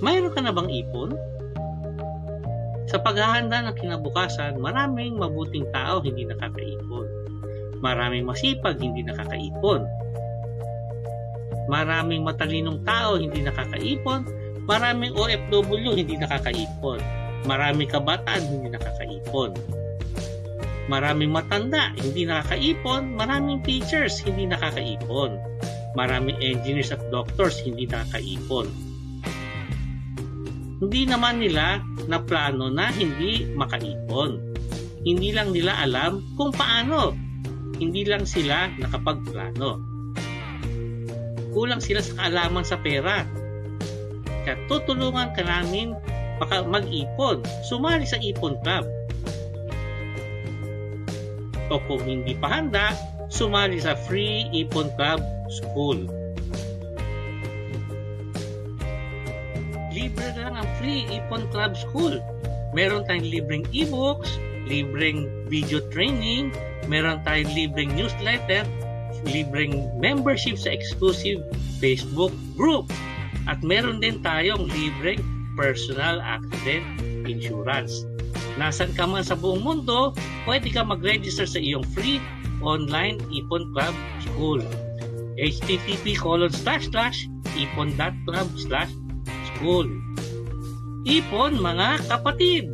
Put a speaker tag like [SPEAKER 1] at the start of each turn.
[SPEAKER 1] Mayroon ka na bang ipon? Sa paghahanda ng kinabukasan, maraming mabuting tao hindi nakakaipon. Maraming masipag hindi nakakaipon. Maraming matalinong tao hindi nakakaipon. Maraming OFW hindi nakakaipon. Maraming kabataan hindi nakakaipon. Maraming matanda hindi nakakaipon. Maraming teachers hindi nakakaipon. Maraming engineers at doctors hindi nakakaipon hindi naman nila na plano na hindi makaipon. Hindi lang nila alam kung paano. Hindi lang sila nakapagplano. Kulang sila sa kaalaman sa pera. Kaya tutulungan ka namin baka mag-ipon. Sumali sa Ipon Club. O kung hindi pa handa, sumali sa Free Ipon Club School. Libre na lang ang free Ipon Club School. Meron tayong libreng e-books, libreng video training, meron tayong libreng newsletter, libreng membership sa exclusive Facebook group. At meron din tayong libreng personal accident insurance. Nasaan ka man sa buong mundo, pwede ka mag-register sa iyong free online Ipon Club School. http colon slash slash ipon.club slash school. Ipon mga kapatid!